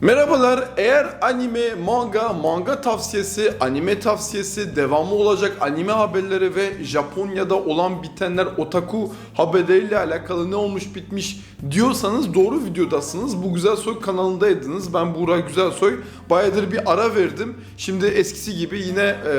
Merhabalar. Eğer anime, manga, manga tavsiyesi, anime tavsiyesi, devamı olacak anime haberleri ve Japonya'da olan bitenler otaku haberleriyle alakalı ne olmuş bitmiş diyorsanız doğru videodasınız. Bu Güzel Soy kanalındaydınız. Ben Buğra Güzel Soy. Bayağıdır bir ara verdim. Şimdi eskisi gibi yine eee,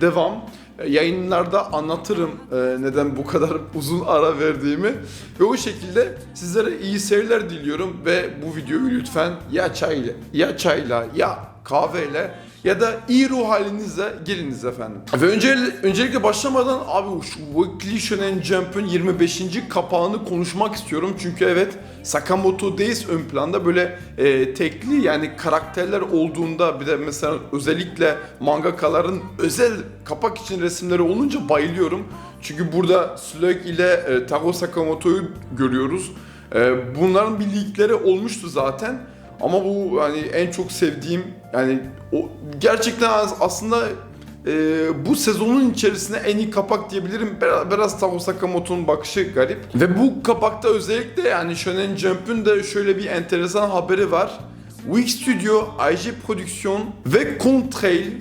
devam. Yayınlarda anlatırım eee, neden bu kadar uzun ara verdiğimi. Ve o şekilde sizlere iyi seyirler diliyorum ve bu videoyu lütfen ya çayla ya çayla ya kahveyle ya da iyi ruh halinizle giriniz efendim. Ve önce, öncelikle başlamadan abi şu Weekly Shonen Jump'ın 25. kapağını konuşmak istiyorum. Çünkü evet Sakamoto Days ön planda böyle e, tekli yani karakterler olduğunda bir de mesela özellikle mangakaların özel kapak için resimleri olunca bayılıyorum. Çünkü burada Slug ile e, Taro Sakamoto'yu görüyoruz. E, bunların bir linkleri olmuştu zaten. Ama bu hani en çok sevdiğim yani o gerçekten aslında e, bu sezonun içerisinde en iyi kapak diyebilirim. Biraz, biraz Taro Sakamoto'nun bakışı garip. Ve bu kapakta özellikle yani Shonen Jump'ün de şöyle bir enteresan haberi var. Wig Studio, IG Prodüksiyon ve Contrail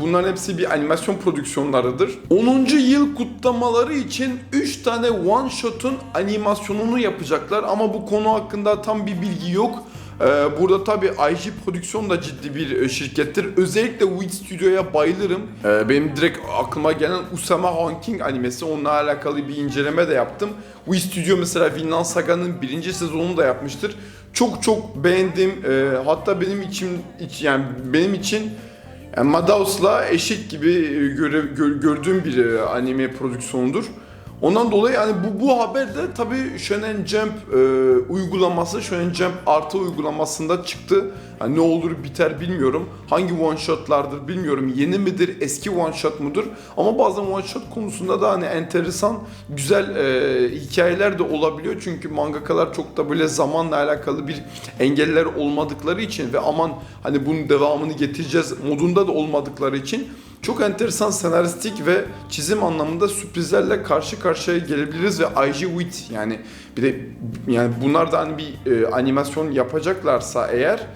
Bunların hepsi bir animasyon prodüksiyonlarıdır. 10. yıl kutlamaları için 3 tane one shot'un animasyonunu yapacaklar ama bu konu hakkında tam bir bilgi yok. Ee, burada tabi IG Prodüksiyon da ciddi bir e, şirkettir. Özellikle Wit Studio'ya bayılırım. Ee, benim direkt aklıma gelen Usama Ranking animesi. Onunla alakalı bir inceleme de yaptım. Wit Studio mesela Vinland Saga'nın birinci sezonunu da yapmıştır. Çok çok beğendim. Ee, hatta benim için iç, yani benim için yani Madhouse'la eşit gibi e, göre, gör- gördüğüm bir e, anime prodüksiyonudur. Ondan dolayı yani bu, bu haber de tabii Shonen Jump e, uygulaması, Shonen Jump artı uygulamasında çıktı. Yani ne olur biter bilmiyorum. Hangi one shotlardır bilmiyorum. Yeni midir, eski one shot mudur? Ama bazen one shot konusunda da hani enteresan, güzel e, hikayeler de olabiliyor. Çünkü mangakalar çok da böyle zamanla alakalı bir engeller olmadıkları için ve aman hani bunun devamını getireceğiz modunda da olmadıkları için çok enteresan senaristik ve çizim anlamında sürprizlerle karşı karşıya gelebiliriz ve IG Wit yani bir de yani bunlar da hani bir e, animasyon yapacaklarsa eğer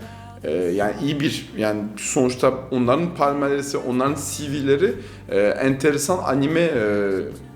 e, yani iyi bir yani sonuçta onların palmaresi, onların CV'leri e, enteresan anime e,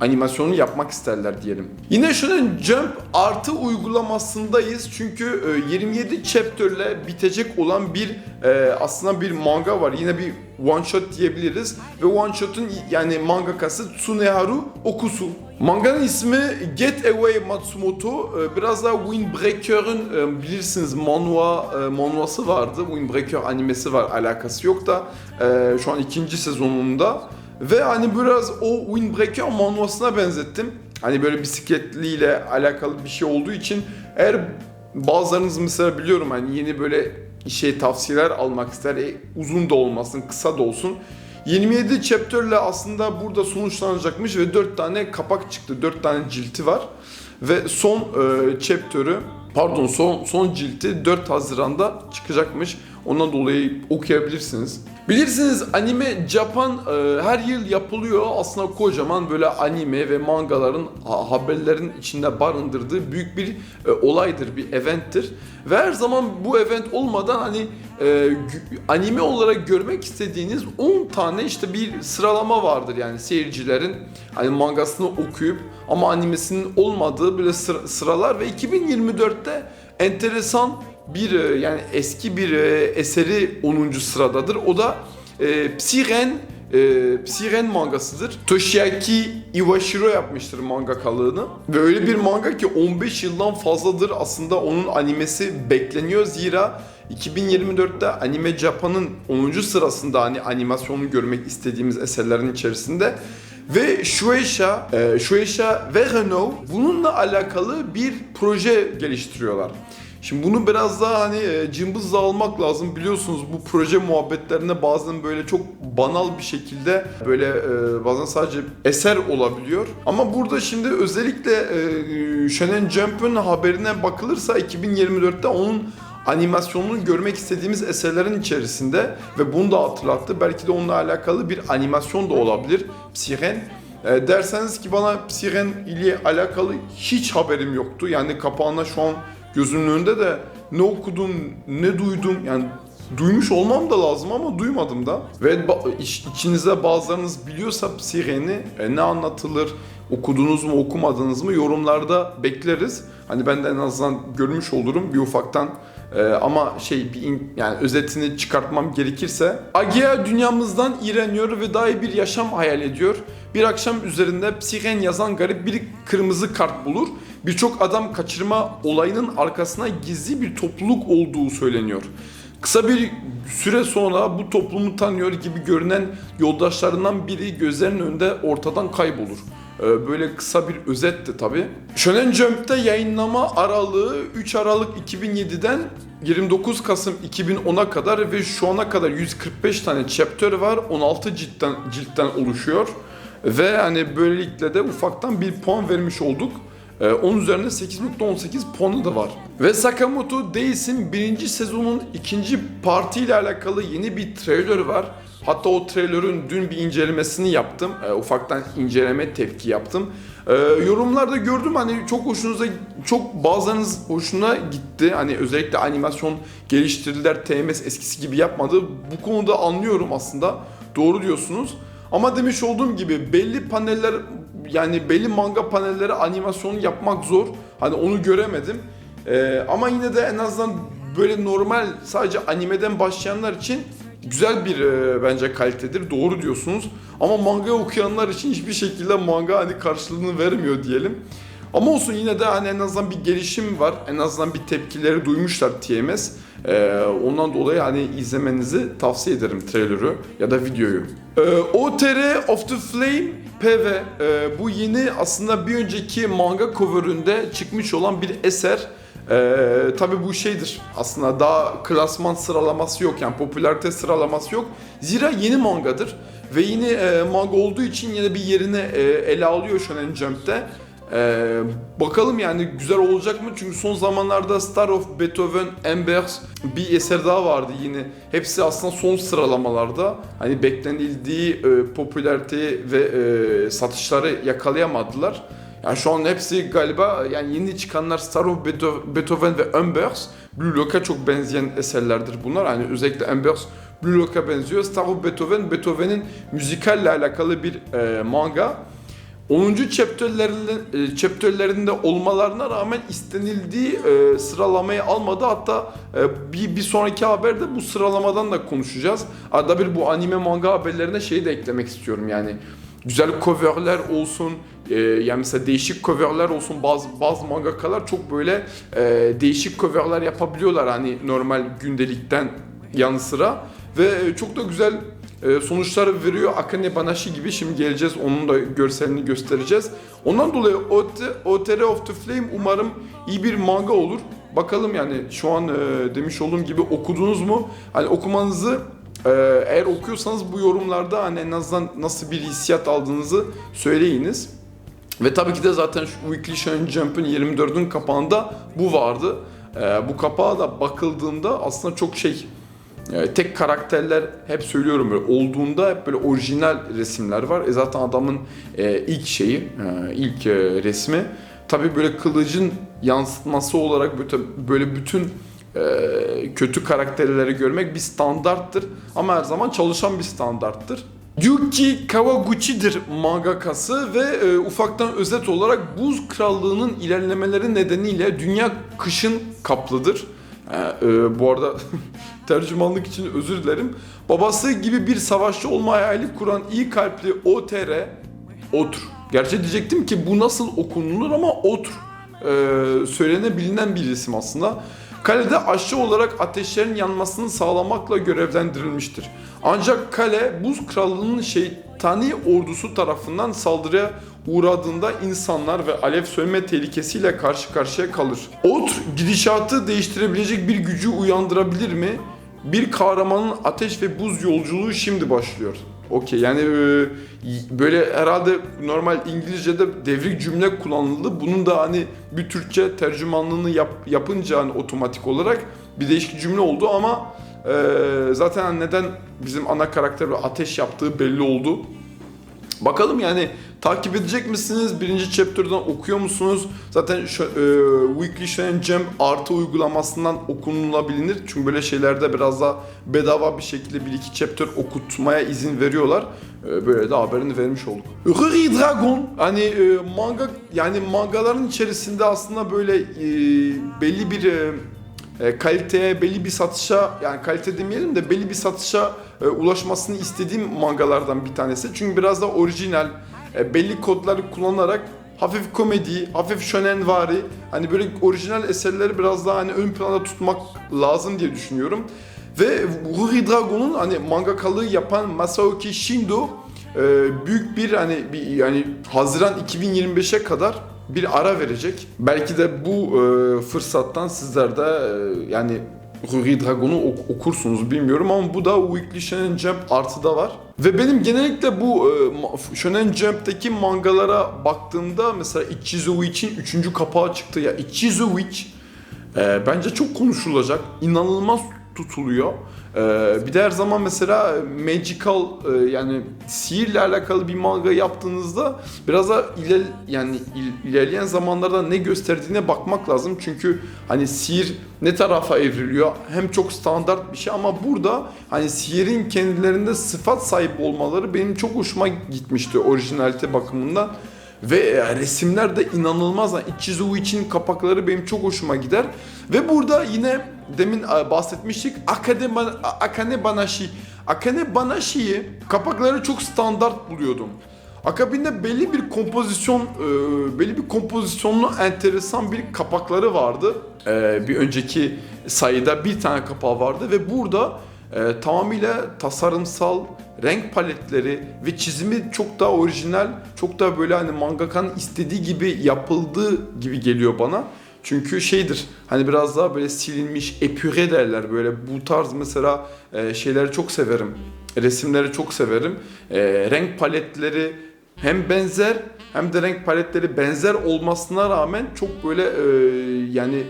animasyonu yapmak isterler diyelim. Yine şunun Jump artı uygulamasındayız çünkü e, 27 chapter'le bitecek olan bir e, aslında bir manga var. Yine bir one shot diyebiliriz ve one shot'un yani mangakası Tsuneharu Okusu. Manganın ismi Get Away Matsumoto. Ee, Biraz daha Windbreaker'ın e, bilirsiniz manhwa e, manhwası vardı. Windbreaker animesi var alakası yok da e, şu an ikinci sezonunda. Ve hani biraz o Windbreaker manhwasına benzettim. Hani böyle bisikletliyle alakalı bir şey olduğu için eğer bazılarınız mesela biliyorum hani yeni böyle şey tavsiyeler almak ister. E, uzun da olmasın, kısa da olsun. 27 chapter'le aslında burada sonuçlanacakmış ve 4 tane kapak çıktı. 4 tane cilti var. Ve son e, chapter'ı pardon son son cilti 4 Haziran'da çıkacakmış. Ondan dolayı okuyabilirsiniz. Bilirsiniz anime Japan e, her yıl yapılıyor. Aslında kocaman böyle anime ve mangaların ha- haberlerin içinde barındırdığı büyük bir e, olaydır, bir eventtir. Ve her zaman bu event olmadan hani e, anime olarak görmek istediğiniz 10 tane işte bir sıralama vardır yani seyircilerin hani mangasını okuyup ama animesinin olmadığı böyle sıra- sıralar ve 2024'te enteresan bir e, yani eski bir e, eseri 10. sıradadır. O da e, Psyren e, Psyren mangasıdır. Toshiaki Iwashiro yapmıştır mangakalığını. Ve öyle bir manga ki 15 yıldan fazladır aslında onun animesi bekleniyor. Zira 2024'te Anime Japan'ın 10. sırasında hani animasyonu görmek istediğimiz eserlerin içerisinde ve Shueisha, e, Shueisha ve Renault bununla alakalı bir proje geliştiriyorlar. Şimdi bunu biraz daha hani e, cımbızla almak lazım. Biliyorsunuz bu proje muhabbetlerine bazen böyle çok banal bir şekilde böyle e, bazen sadece eser olabiliyor. Ama burada şimdi özellikle e, Shonen Jump'ın haberine bakılırsa 2024'te onun animasyonunu görmek istediğimiz eserlerin içerisinde ve bunu da hatırlattı. Belki de onunla alakalı bir animasyon da olabilir. Siren. E, derseniz ki bana Siren ile alakalı hiç haberim yoktu. Yani kapağında şu an gözümün önünde de ne okudum, ne duydum yani duymuş olmam da lazım ama duymadım da. Ve ba- iç- içinizde bazılarınız biliyorsa Siren'i e, ne anlatılır, okudunuz mu okumadınız mı yorumlarda bekleriz. Hani ben de en azından görmüş olurum bir ufaktan. E, ama şey bir in- yani özetini çıkartmam gerekirse Agea dünyamızdan iğreniyor ve daha bir yaşam hayal ediyor. Bir akşam üzerinde Psiren yazan garip bir kırmızı kart bulur. Birçok adam kaçırma olayının arkasına gizli bir topluluk olduğu söyleniyor. Kısa bir süre sonra bu toplumu tanıyor gibi görünen yoldaşlarından biri gözlerinin önünde ortadan kaybolur. Ee, Böyle kısa bir özetti tabi. Shonen Jump'te yayınlama aralığı 3 Aralık 2007'den 29 Kasım 2010'a kadar ve şu ana kadar 145 tane chapter var. 16 ciltten, ciltten oluşuyor. Ve hani böylelikle de ufaktan bir puan vermiş olduk. 10 üzerinde 8.18 puanı da var. Ve Sakamoto Days'in birinci sezonun ikinci parti ile alakalı yeni bir trailer var. Hatta o trailer'ın dün bir incelemesini yaptım. Ee, ufaktan inceleme tepki yaptım. Ee, yorumlarda gördüm hani çok hoşunuza, çok bazılarınız hoşuna gitti. Hani özellikle animasyon geliştirdiler, TMS eskisi gibi yapmadı. Bu konuda anlıyorum aslında. Doğru diyorsunuz. Ama demiş olduğum gibi belli paneller yani belli manga panelleri animasyonu yapmak zor. Hani onu göremedim. Ee, ama yine de en azından böyle normal sadece animeden başlayanlar için güzel bir e, bence kalitedir. Doğru diyorsunuz. Ama manga okuyanlar için hiçbir şekilde manga hani karşılığını vermiyor diyelim. Ama olsun yine de hani en azından bir gelişim var. En azından bir tepkileri duymuşlar TMS. Ee, ondan dolayı hani izlemenizi tavsiye ederim trailer'ı ya da videoyu. Ee, OTR of the Flame PV e, bu yeni aslında bir önceki manga cover'ünde çıkmış olan bir eser. Ee, tabii bu şeydir aslında daha klasman sıralaması yok yani popülarite sıralaması yok. Zira yeni mangadır ve yeni e, manga olduğu için yine bir yerine e, ele alıyor Shonen Jump'te. Ee, bakalım yani güzel olacak mı? Çünkü son zamanlarda Star of Beethoven, Embers bir eser daha vardı yine. Hepsi aslında son sıralamalarda. Hani beklenildiği e, popülariteyi ve e, satışları yakalayamadılar. Yani şu an hepsi galiba yani yeni çıkanlar Star of Beetho- Beethoven ve Embers Blue Lock'a çok benzeyen eserlerdir bunlar. Hani özellikle Embers Blue Lock'a benziyor. Star of Beethoven, Beethoven'in müzikalle alakalı bir e, manga. 10. chapterlerinde, e, chapterlerinde olmalarına rağmen istenildiği e, sıralamayı almadı. Hatta e, bir, bir sonraki haberde bu sıralamadan da konuşacağız. Arada bir bu anime manga haberlerine şeyi de eklemek istiyorum yani. Güzel coverler olsun, e, yani mesela değişik coverler olsun. Bazı bazı mangakalar çok böyle e, değişik coverler yapabiliyorlar hani normal gündelikten yanı sıra. Ve çok da güzel e, sonuçlar veriyor. Akane Banashi gibi şimdi geleceğiz onun da görselini göstereceğiz. Ondan dolayı OT- OTR of the Flame umarım iyi bir manga olur. Bakalım yani şu an e, demiş olduğum gibi okudunuz mu? Hani okumanızı e, eğer okuyorsanız bu yorumlarda hani en azından nasıl bir hissiyat aldığınızı söyleyiniz. Ve tabii ki de zaten şu Weekly Shonen Jump'ın 24'ün kapağında bu vardı. E, bu kapağa da bakıldığında aslında çok şey tek karakterler hep söylüyorum böyle olduğunda hep böyle orijinal resimler var. E zaten adamın e, ilk şeyi, e, ilk e, resmi. Tabii böyle kılıcın yansıtması olarak böyle, böyle bütün e, kötü karakterleri görmek bir standarttır. Ama her zaman çalışan bir standarttır. Yuki Kawaguchi'dir mangakası ve e, ufaktan özet olarak Buz Krallığı'nın ilerlemeleri nedeniyle dünya kışın kaplıdır. E, e, bu arada tercümanlık için özür dilerim. Babası gibi bir savaşçı olma hayali kuran iyi kalpli OTR, Otr. Gerçi diyecektim ki bu nasıl okunulur ama Otr e, söylenebilinen bir isim aslında. Kalede aşçı olarak ateşlerin yanmasını sağlamakla görevlendirilmiştir. Ancak kale Buz Krallığı'nın şeytani ordusu tarafından saldırıya uğradığında insanlar ve alev sönme tehlikesiyle karşı karşıya kalır. Otr gidişatı değiştirebilecek bir gücü uyandırabilir mi? Bir kahramanın ateş ve buz yolculuğu şimdi başlıyor. Okey yani e, böyle herhalde normal İngilizce'de devrik cümle kullanıldı. Bunun da hani bir Türkçe tercümanlığını yap, yapınca hani otomatik olarak bir değişik cümle oldu ama e, zaten neden bizim ana karakter ateş yaptığı belli oldu. Bakalım yani Takip edecek misiniz? Birinci chapter'dan okuyor musunuz? Zaten şu, e, Weekly Shonen Jump artı uygulamasından okunulabilir. Çünkü böyle şeylerde biraz daha bedava bir şekilde bir iki chapter okutmaya izin veriyorlar. E, böyle de haberini vermiş olduk. Ruri Dragon hani e, manga yani mangaların içerisinde aslında böyle e, belli bir e, e, kaliteye, belli bir satışa yani kalite demeyelim de belli bir satışa e, ulaşmasını istediğim mangalardan bir tanesi. Çünkü biraz da orijinal, e, belli kodları kullanarak hafif komedi, hafif şönenvari, hani böyle orijinal eserleri biraz daha hani ön planda tutmak lazım diye düşünüyorum. Ve Ruri Dragon'un hani mangakalığı yapan Masaoki Shindo e, büyük bir hani bir yani Haziran 2025'e kadar bir ara verecek. Belki de bu e, fırsattan sizler de e, yani Ruri Dragon'u ok- okursunuz bilmiyorum ama bu da Weekly Shonen Jump artıda var. Ve benim genellikle bu e, Shonen Jump'taki mangalara baktığımda mesela Ichizo için 3. kapağı çıktı ya. Ichizo Witch e, bence çok konuşulacak. İnanılmaz tutuluyor. Ee, bir de her zaman mesela magical e, yani sihirle alakalı bir manga yaptığınızda biraz da iler, yani il- ilerleyen zamanlarda ne gösterdiğine bakmak lazım. Çünkü hani sihir ne tarafa evriliyor hem çok standart bir şey ama burada hani sihirin kendilerinde sıfat sahibi olmaları benim çok hoşuma gitmişti orijinalite bakımından. Ve e, resimler de inanılmaz. Yani Ichizo için kapakları benim çok hoşuma gider. Ve burada yine demin bahsetmiştik Akane, Akane Banashi. Akane Banashi'yi kapakları çok standart buluyordum. Akabinde belli bir kompozisyon, e, belli bir kompozisyonlu enteresan bir kapakları vardı. E, bir önceki sayıda bir tane kapağı vardı ve burada e, tamamıyla tasarımsal renk paletleri ve çizimi çok daha orijinal, çok daha böyle hani mangakanın istediği gibi yapıldığı gibi geliyor bana. Çünkü şeydir hani biraz daha böyle silinmiş epüre derler böyle bu tarz mesela e, şeyleri çok severim. Resimleri çok severim. E, renk paletleri hem benzer hem de renk paletleri benzer olmasına rağmen çok böyle e, yani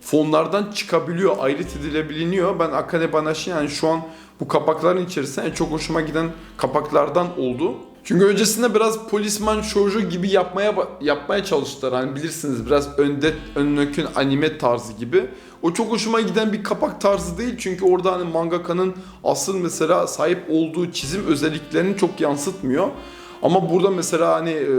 fonlardan çıkabiliyor, ayrıt edilebiliyor. Ben Akane Banashi yani şu an bu kapakların içerisinde en çok hoşuma giden kapaklardan oldu. Çünkü öncesinde biraz polisman shoujo gibi yapmaya yapmaya çalıştılar. Hani bilirsiniz biraz önde önlökün anime tarzı gibi. O çok hoşuma giden bir kapak tarzı değil. Çünkü orada hani mangakanın asıl mesela sahip olduğu çizim özelliklerini çok yansıtmıyor. Ama burada mesela hani e,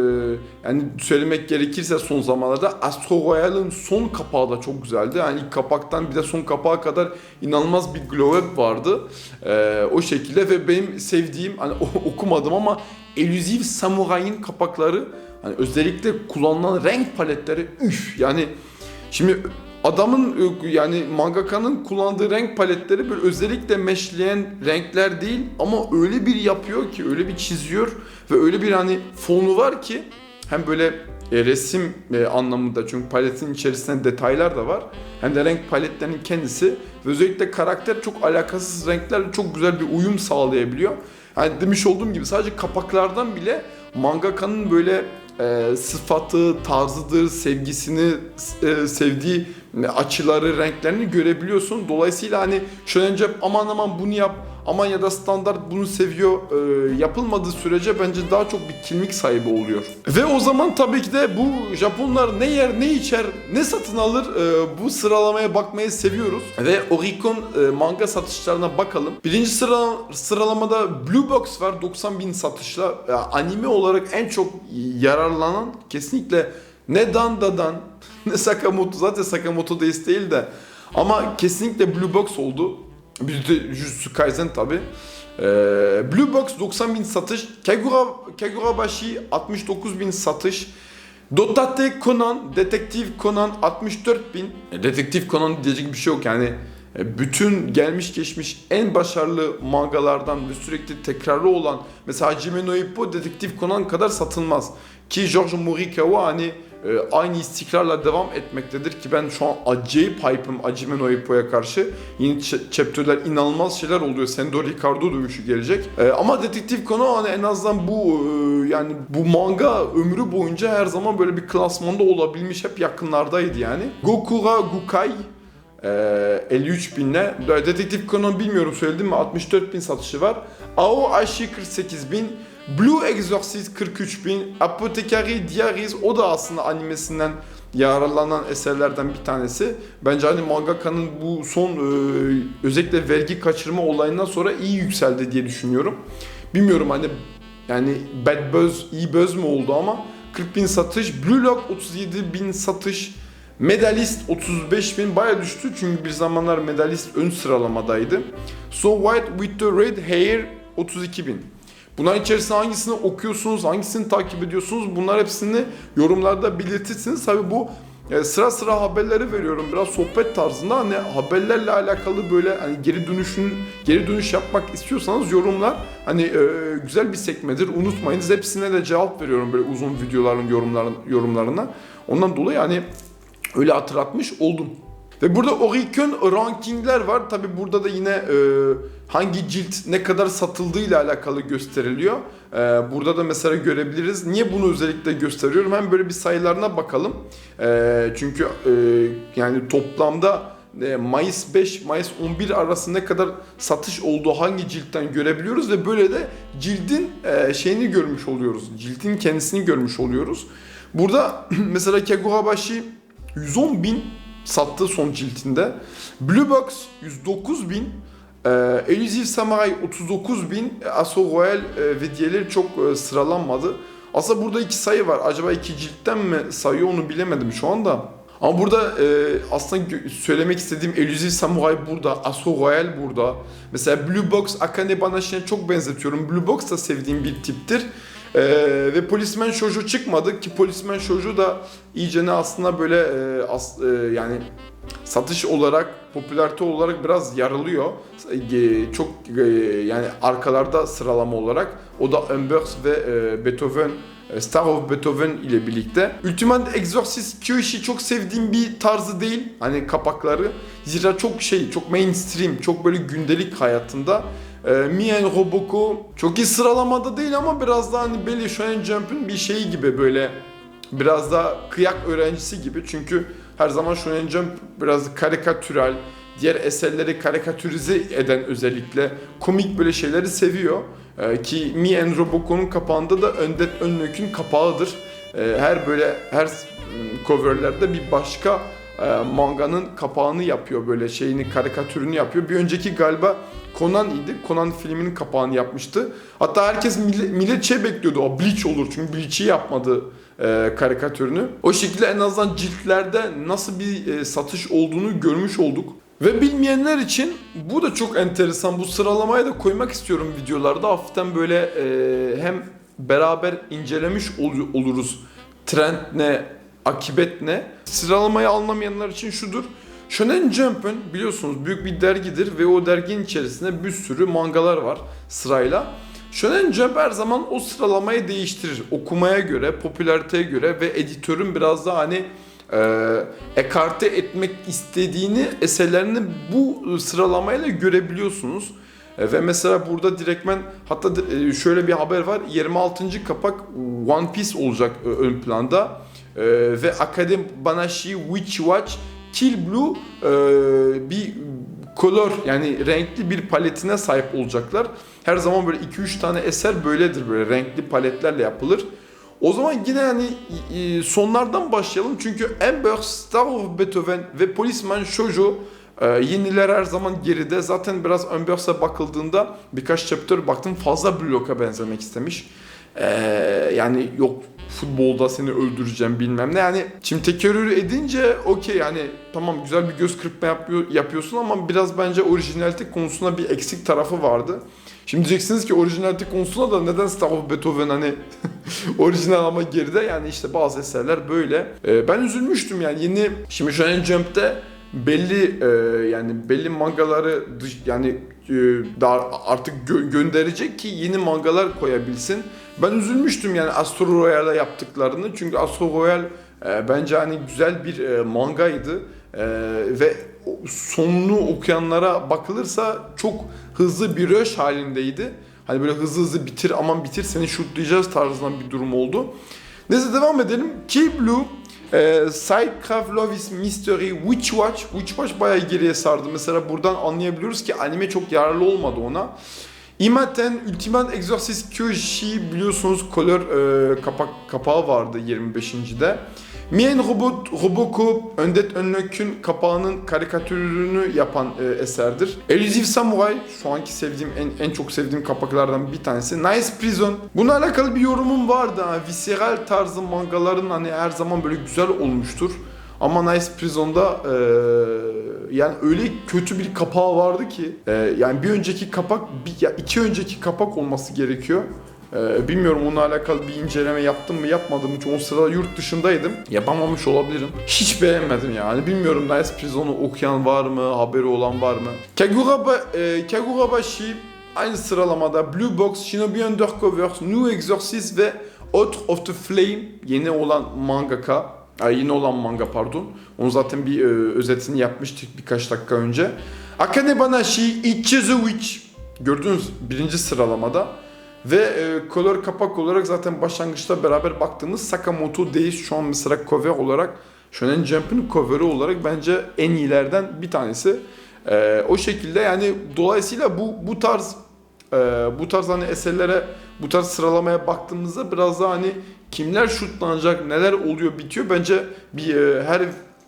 yani söylemek gerekirse son zamanlarda Astro Royale'ın son kapağı da çok güzeldi. Yani ilk kapaktan bir de son kapağa kadar inanılmaz bir glow up vardı. E, o şekilde ve benim sevdiğim hani okumadım ama Elusive Samurai'ın kapakları hani özellikle kullanılan renk paletleri üf yani şimdi adamın e, yani mangakanın kullandığı renk paletleri böyle özellikle meşleyen renkler değil ama öyle bir yapıyor ki öyle bir çiziyor ve öyle bir hani fonu var ki hem böyle e, resim e, anlamında çünkü paletin içerisinde detaylar da var hem de renk paletlerinin kendisi ve özellikle karakter çok alakasız renklerle çok güzel bir uyum sağlayabiliyor. Yani demiş olduğum gibi sadece kapaklardan bile mangakanın böyle e, sıfatı, tarzıdır, sevgisini, e, sevdiği açıları, renklerini görebiliyorsun. Dolayısıyla hani Jump aman aman bunu yap, aman ya da standart bunu seviyor e, yapılmadığı sürece bence daha çok bir kimlik sahibi oluyor. Ve o zaman tabii ki de bu Japonlar ne yer, ne içer, ne satın alır e, bu sıralamaya bakmayı seviyoruz. Ve Oricon e, manga satışlarına bakalım. Birinci sıra, sıralamada Blue Box var 90 bin satışla. Ya, anime olarak en çok yararlanan kesinlikle ne Danda'dan ne Sakamoto zaten Sakamoto da değil de ama kesinlikle Blue Box oldu. Bir de Jujutsu Kaisen tabi. Blue Box 90 bin satış. Kagura, Kagurabashi 69 bin satış. Dotate Conan, Detektif Conan 64 bin. E, Detektif Conan diyecek bir şey yok yani. E, Bütün gelmiş geçmiş en başarılı mangalardan ve sürekli tekrarlı olan mesela Hajime no Ippo Detektif Conan kadar satılmaz. Ki George Morikawa hani aynı istikrarla devam etmektedir ki ben şu an acayip hype'ım Hajime no Ippo'ya karşı. Yeni chapter'ler inanılmaz şeyler oluyor. Sendo Ricardo dövüşü gelecek. E, ama Detektif Conan hani en azından bu e, yani bu manga ömrü boyunca her zaman böyle bir klasmanda olabilmiş. Hep yakınlardaydı yani. Gokura Gukai ee, 53 binle. Detektif Conan bilmiyorum söyledim mi 64 bin satışı var. Ao Ashi 48 bin. Blue Exorcist 43.000, Apothecary Diaries o da aslında animesinden yararlanan eserlerden bir tanesi. Bence hani mangaka'nın bu son e, özellikle vergi kaçırma olayından sonra iyi yükseldi diye düşünüyorum. Bilmiyorum hani yani bad buzz, iyi buzz mu oldu ama 40 bin satış, Blue Lock 37 bin satış, Medalist 35 bin baya düştü çünkü bir zamanlar medalist ön sıralamadaydı. So White with the Red Hair 32 bin. Bunların içerisinde hangisini okuyorsunuz, hangisini takip ediyorsunuz bunlar hepsini yorumlarda belirtirsiniz. Tabi bu e, sıra sıra haberleri veriyorum biraz sohbet tarzında hani haberlerle alakalı böyle hani geri dönüşün geri dönüş yapmak istiyorsanız yorumlar hani e, güzel bir sekmedir unutmayınız hepsine de cevap veriyorum böyle uzun videoların yorumların yorumlarına ondan dolayı hani öyle hatırlatmış oldum. Ve burada Oricon rankingler var. Tabi burada da yine e, hangi cilt ne kadar satıldığıyla alakalı gösteriliyor. E, burada da mesela görebiliriz. Niye bunu özellikle gösteriyorum? Hem böyle bir sayılarına bakalım. E, çünkü e, yani toplamda e, Mayıs 5, Mayıs 11 arası ne kadar satış olduğu hangi ciltten görebiliyoruz ve böyle de cildin e, şeyini görmüş oluyoruz. Cildin kendisini görmüş oluyoruz. Burada mesela Keguhabashi 110 bin sattı son ciltinde. Blue Box 109 bin. E, Elusive Samurai 39 bin. E, Aso Royal e, ve diğerleri çok e, sıralanmadı. Aslında burada iki sayı var. Acaba iki ciltten mi sayıyor onu bilemedim şu anda. Ama burada e, aslında söylemek istediğim Elusive Samurai burada, Aso Royal burada. Mesela Blue Box Akane Banashi'ne çok benzetiyorum. Blue Box da sevdiğim bir tiptir. Ee, ve Policeman Shoujo çıkmadı ki Policeman Shoujo da iyicene aslında böyle e, as, e, yani satış olarak, popülarite olarak biraz yarılıyor. E, çok e, yani arkalarda sıralama olarak. O da Embers ve e, Beethoven e, Star of Beethoven ile birlikte. Ultimate Exorcist Kyoshi çok sevdiğim bir tarzı değil. Hani kapakları. Zira çok şey, çok mainstream, çok böyle gündelik hayatında. E, Me and Roboko çok iyi sıralamada değil ama biraz daha hani Belly Shonen Jump'ın bir şeyi gibi böyle biraz daha kıyak öğrencisi gibi. Çünkü her zaman Shonen Jump biraz karikatürel, diğer eserleri karikatürize eden özellikle komik böyle şeyleri seviyor. Ee, ki Me and Roboco'nun kapağında da Öndet Önlök'ün kapağıdır. Ee, her böyle her mm, coverlerde bir başka e, manganın kapağını yapıyor böyle şeyini karikatürünü yapıyor. Bir önceki galiba Conan idi. Conan filminin kapağını yapmıştı. Hatta herkes millet, şey bekliyordu. O Bleach olur çünkü Bleach'i yapmadı e, karikatürünü. O şekilde en azından ciltlerde nasıl bir e, satış olduğunu görmüş olduk. Ve bilmeyenler için bu da çok enteresan. Bu sıralamayı da koymak istiyorum videolarda. Hafiften böyle e, hem beraber incelemiş ol- oluruz. Trend ne, akibet ne. Sıralamayı anlamayanlar için şudur. Shonen Jump'ın biliyorsunuz büyük bir dergidir ve o derginin içerisinde bir sürü mangalar var sırayla. Shonen Jump her zaman o sıralamayı değiştirir. Okumaya göre, popülariteye göre ve editörün biraz daha hani e, ekarte etmek istediğini eserlerini bu sıralamayla görebiliyorsunuz. E, ve mesela burada direktmen hatta e, şöyle bir haber var 26. kapak One Piece olacak e, ön planda. E, ve Akademi Banashi Witch Watch Kill Blue e, bir color yani renkli bir paletine sahip olacaklar. Her zaman böyle 2-3 tane eser böyledir böyle renkli paletlerle yapılır. O zaman yine hani e, sonlardan başlayalım çünkü Amber, Star of Beethoven ve Policeman Shoujo e, yeniler her zaman geride. Zaten biraz Amber'sa bakıldığında birkaç chapter baktım fazla Block'a benzemek istemiş. E, yani yok futbolda seni öldüreceğim bilmem ne. Yani şimdi tekerrür edince okey yani tamam güzel bir göz kırpma yapıyor, yapıyorsun ama biraz bence orijinalite konusunda bir eksik tarafı vardı. Şimdi diyeceksiniz ki orijinalite konusunda da neden Star Beethoven hani orijinal ama geride yani işte bazı eserler böyle. Ee, ben üzülmüştüm yani yeni şimdi Shonen Jump'te belli e, yani belli mangaları yani e, daha artık gö- gönderecek ki yeni mangalar koyabilsin. Ben üzülmüştüm yani Astro Royale'a yaptıklarını çünkü Astro Royal e, bence hani güzel bir e, mangaydı E, ve sonunu okuyanlara bakılırsa çok hızlı bir rush halindeydi. Hani böyle hızlı hızlı bitir aman bitir seni şutlayacağız tarzından bir durum oldu. Neyse devam edelim. Kill Blue e, Sidecraft Love is Mystery Witch Watch Witch Watch bayağı geriye sardı. Mesela buradan anlayabiliyoruz ki anime çok yararlı olmadı ona. Imaten Ultimate Exorcist Kyoshi biliyorsunuz kolör e, kapak kapağı vardı 25.de. Mien Robot Robocop Undead Unlock'ün kapağının karikatürünü yapan e, eserdir. Elusive Samurai şu anki sevdiğim en, en çok sevdiğim kapaklardan bir tanesi. Nice Prison. Bununla alakalı bir yorumum vardı. Ha. Visceral tarzı mangaların hani her zaman böyle güzel olmuştur. Ama Nice Prison'da e, yani öyle kötü bir kapağı vardı ki e, yani bir önceki kapak bir, ya iki önceki kapak olması gerekiyor. E, bilmiyorum onunla alakalı bir inceleme yaptım mı yapmadım mı çünkü o sırada yurt dışındaydım. Yapamamış olabilirim. Hiç beğenmedim yani. Bilmiyorum Nice Prison'u okuyan var mı, haberi olan var mı? Kaguraba, e, Kagurabashi aynı sıralamada Blue Box, Shinobi Undercover, New Exorcist ve Out of the Flame yeni olan mangaka. Ay, yeni olan manga pardon. Onu zaten bir e, özetini yapmıştık birkaç dakika önce. Akane Banashi Ichizuichi gördüğünüz birinci sıralamada. Ve e, color kapak olarak zaten başlangıçta beraber baktığımız Sakamoto Days şu an mesela cover olarak Shonen Jump'ın cover'ı olarak bence en iyilerden bir tanesi. E, o şekilde yani dolayısıyla bu bu tarz e, bu tarz hani eserlere bu tarz sıralamaya baktığımızda biraz daha hani kimler şutlanacak, neler oluyor bitiyor bence bir e, her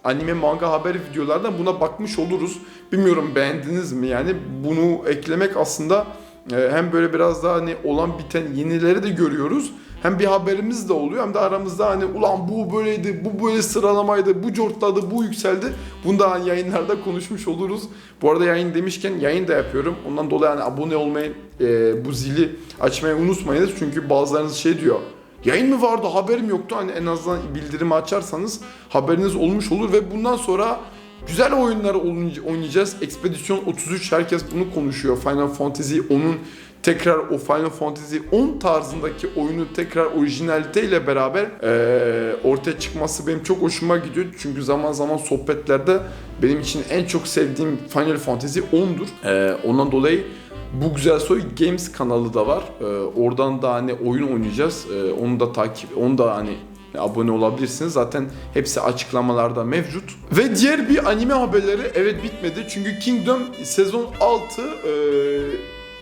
anime manga haber videolardan buna bakmış oluruz. Bilmiyorum beğendiniz mi yani bunu eklemek aslında e, hem böyle biraz daha hani olan biten yenileri de görüyoruz. Hem bir haberimiz de oluyor hem de aramızda hani ulan bu böyleydi, bu böyle sıralamaydı, bu cortladı, bu yükseldi. Bunu da hani yayınlarda konuşmuş oluruz. Bu arada yayın demişken yayın da yapıyorum. Ondan dolayı hani abone olmayı, e, bu zili açmayı unutmayınız. Çünkü bazılarınız şey diyor. Yayın mı vardı haberim yoktu. Hani en azından bildirimi açarsanız haberiniz olmuş olur ve bundan sonra güzel oyunlar oynayacağız. Expedition 33 herkes bunu konuşuyor. Final Fantasy 10'un tekrar o Final Fantasy 10 tarzındaki oyunu tekrar orijinaliteyle beraber eee, ortaya çıkması benim çok hoşuma gidiyor. Çünkü zaman zaman sohbetlerde benim için en çok sevdiğim Final Fantasy 10'dur. Eee, ondan dolayı bu Güzel Soy Games kanalı da var. Ee, oradan da hani oyun oynayacağız. Ee, onu da takip, onu da hani abone olabilirsiniz. Zaten hepsi açıklamalarda mevcut. Ve diğer bir anime haberleri evet bitmedi. Çünkü Kingdom sezon 6 e,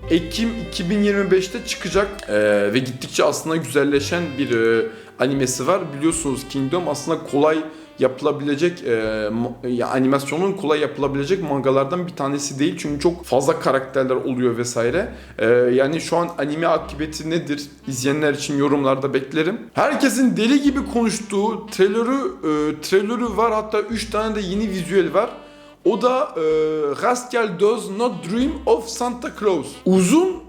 Ekim 2025'te çıkacak. E, ve gittikçe aslında güzelleşen bir e, animesi var. Biliyorsunuz Kingdom aslında kolay yapılabilecek e, animasyonun kolay yapılabilecek mangalardan bir tanesi değil çünkü çok fazla karakterler oluyor vesaire. E, yani şu an anime akıbeti nedir? İzleyenler için yorumlarda beklerim. Herkesin deli gibi konuştuğu trailer'ı e, trailer'ı var hatta 3 tane de yeni vizüel var. O da e, Rascal Does Not Dream of Santa Claus. Uzun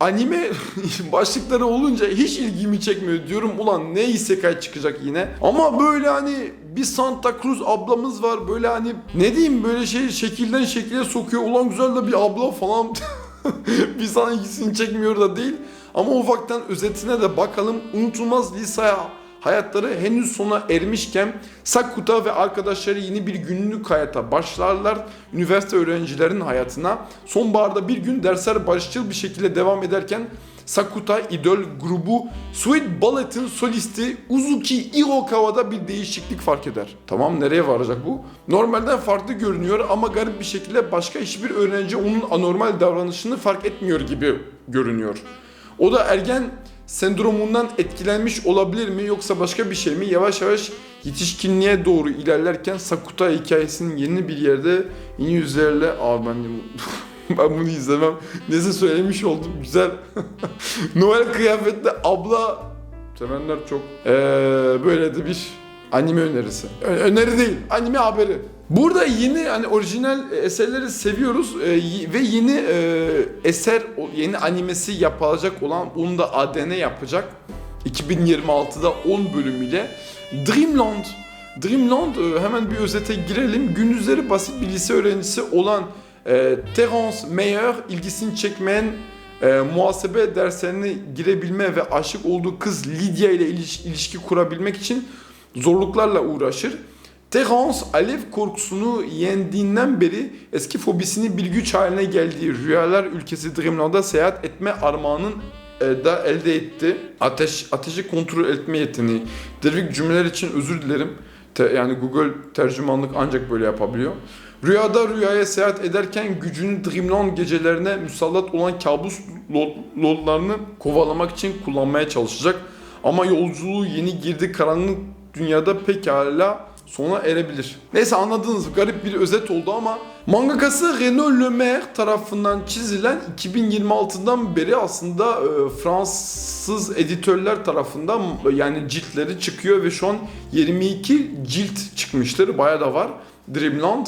anime başlıkları olunca hiç ilgimi çekmiyor. Diyorum ulan ne isekai çıkacak yine? Ama böyle hani bir Santa Cruz ablamız var. Böyle hani ne diyeyim böyle şey şekilden şekile sokuyor. Ulan güzel de bir abla falan. Bir sana ilgisini çekmiyor da değil. Ama ufaktan özetine de bakalım. Unutulmaz Lisa'ya hayatları henüz sona ermişken Sakuta ve arkadaşları yeni bir günlük hayata başlarlar. Üniversite öğrencilerin hayatına. Sonbaharda bir gün dersler barışçıl bir şekilde devam ederken Sakuta idol grubu Sweet Ballet'in solisti Uzuki Irokawa'da bir değişiklik fark eder. Tamam nereye varacak bu? Normalden farklı görünüyor ama garip bir şekilde başka hiçbir öğrenci onun anormal davranışını fark etmiyor gibi görünüyor. O da ergen sendromundan etkilenmiş olabilir mi yoksa başka bir şey mi? Yavaş yavaş yetişkinliğe doğru ilerlerken Sakuta hikayesinin yeni bir yerde yeni yüzlerle... Aa ben, ben bunu izlemem. Neyse söylemiş oldum. Güzel. Noel kıyafetli abla sevenler çok. Ee, böyle de bir anime önerisi. Ö- öneri değil, anime haberi. Burada yeni hani orijinal eserleri seviyoruz y- ve yeni e, eser, yeni animesi yapılacak olan onu da ADN yapacak. 2026'da 10 bölümüyle Dreamland. Dreamland e, hemen bir özete girelim. Gündüzleri basit bir lise öğrencisi olan e, Terence Meyer ilgisini çekmeyen e, muhasebe derslerine girebilme ve aşık olduğu kız Lydia ile iliş- ilişki kurabilmek için zorluklarla uğraşır. Terence alev korkusunu yendiğinden beri eski fobisini bir güç haline geldiği rüyalar ülkesi Dreamland'a seyahat etme armağanın e, da elde etti. Ateş ateşi kontrol etme yeteneği. Dervik cümleler için özür dilerim. Te- yani Google tercümanlık ancak böyle yapabiliyor. Rüyada rüyaya seyahat ederken gücünü Dreamland gecelerine musallat olan kabus lo- lordlarını kovalamak için kullanmaya çalışacak. Ama yolculuğu yeni girdi karanlık dünyada pekala sona erebilir. Neyse anladınız garip bir özet oldu ama mangakası Renaud Lemaire tarafından çizilen 2026'dan beri aslında e, Fransız editörler tarafından yani ciltleri çıkıyor ve şu an 22 cilt çıkmıştır. Bayağı da var. Dreamland.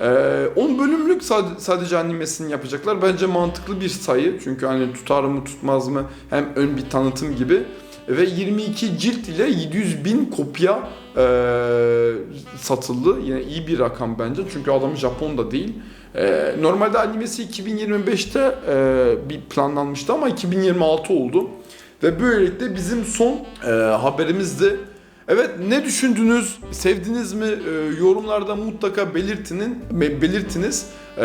Ee, 10 bölümlük sad- sadece animesini yapacaklar. Bence mantıklı bir sayı. Çünkü hani tutar mı tutmaz mı hem ön bir tanıtım gibi. Ve 22 cilt ile 700 bin kopya ee, satıldı. Yine iyi bir rakam bence. Çünkü adam Japon da değil. Ee, normalde animesi 2025'te ee, bir planlanmıştı ama 2026 oldu. Ve böylelikle bizim son ee, haberimizdi. Evet ne düşündünüz? Sevdiniz mi? Ee, yorumlarda mutlaka belirtinin be- belirtiniz. Ee,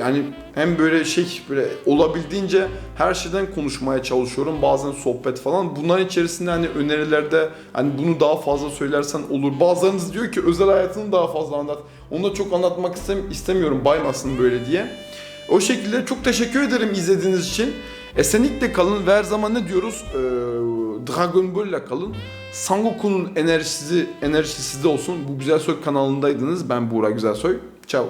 yani hem böyle şey böyle olabildiğince her şeyden konuşmaya çalışıyorum. Bazen sohbet falan. Bunların içerisinde hani önerilerde hani bunu daha fazla söylersen olur. Bazılarınız diyor ki özel hayatını daha fazla anlat. Onu da çok anlatmak istem- istemiyorum baymasın böyle diye. O şekilde çok teşekkür ederim izlediğiniz için. Esenlikle kalın ve her zaman ne diyoruz? Ee, Dragon Ball ile kalın. Sangoku'nun enerjisi, enerjisi sizde olsun. Bu Güzel Soy kanalındaydınız. Ben Buğra Güzelsoy. Ciao.